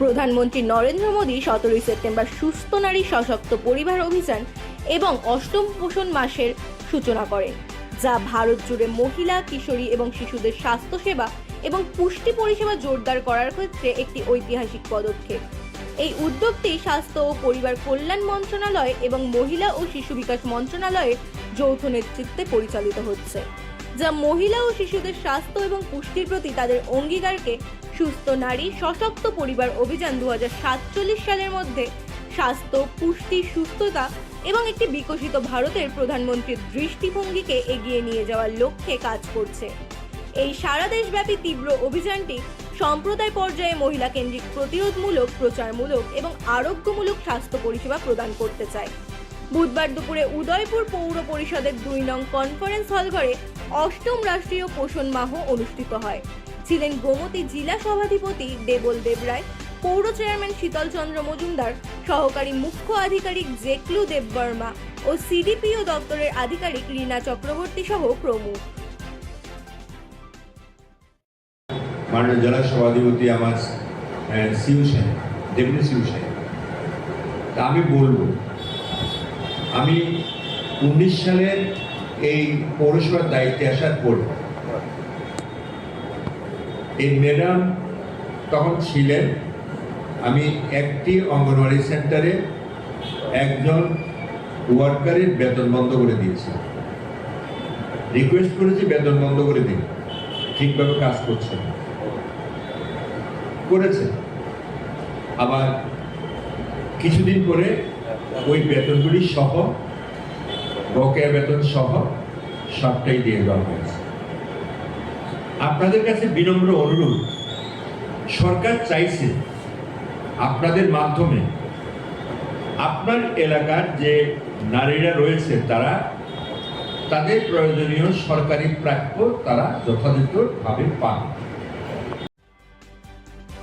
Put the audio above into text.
প্রধানমন্ত্রী নরেন্দ্র মোদী সতেরোই সেপ্টেম্বর সুস্থ নারী সশক্ত পরিবার অভিযান এবং অষ্টম পোষণ মাসের সূচনা করেন, যা ভারত জুড়ে মহিলা, কিশোরী এবং শিশুদের স্বাস্থ্যসেবা এবং পুষ্টি পরিষেবা জোরদার করার ক্ষেত্রে একটি ঐতিহাসিক পদক্ষেপ। এই উদ্যোগটি স্বাস্থ্য ও পরিবার কল্যাণ মন্ত্রণালয় এবং মহিলা ও শিশু বিকাশ মন্ত্রণালয়ের যৌথ নেতৃত্বে পরিচালিত হচ্ছে। যা মহিলা ও শিশুদের স্বাস্থ্য এবং পুষ্টির প্রতি তাদের অঙ্গীকারকে সুস্থ নারী সশক্ত পরিবার অভিযান দু হাজার সাতচল্লিশ সালের মধ্যে স্বাস্থ্য, পুষ্টি, সুস্থতা এবং একটি বিকশিত ভারতের প্রধানমন্ত্রীর দৃষ্টিভঙ্গিকে এগিয়ে নিয়ে যাওয়ার লক্ষ্যে কাজ করছে। এই সারা দেশব্যাপী তীব্র অভিযানটি সম্প্রদায় পর্যায়ে মহিলা কেন্দ্রিক প্রতিরোধমূলক, প্রচারমূলক এবং আরোগ্যমূলক স্বাস্থ্য পরিষেবা প্রদান করতে চায়। বুধবার দুপুরে উদয়পুর পৌর পরিষদের দুই নং কনফারেন্স হল ঘরে অষ্টম রাষ্ট্রীয় পোষণ মাহ অনুষ্ঠিত হয়। ছিলেন গোমতী জেলা সভাধিপতি দেবল দেবরায় পৌর চেয়ারম্যান শীতল চন্দ্র মজুমদার, সহকারী মুখ্য আধিকারিক জেকলু দেববর্মা ও সিডিপিও দপ্তরের আধিকারিক রীনা চক্রবর্তী সহ প্রমুখ। মাননীয় জেলা সভাধিপতি আমার সিউ সাহেব ডেপুটি সিউ সাহেব আমি বলব আমি উনিশ সালের এই পৌরসভার দায়িত্বে আসার পর এই ম্যাডাম তখন ছিলেন। আমি একটি অঙ্গনওয়াড়ি সেন্টারে একজন ওয়ার্কারের বেতন বন্ধ করে দিয়েছি। রিকোয়েস্ট করেছি বেতন বন্ধ করে দিন। ঠিকভাবে কাজ করছে করেছে। আবার কিছুদিন পরে ওই বেতনগুলি সহ, বকেয়া বেতন সহ সবটাই দিয়ে দেওয়া হয়েছে। আপনাদের কাছে বিনম্র অনুরোধ, সরকার চাইছে আপনাদের মাধ্যমে আপনার এলাকার যে নারীরা রয়েছে তারা, তাদের প্রয়োজনীয় সরকারি প্রাপ্য তারা যথাযথভাবে পান।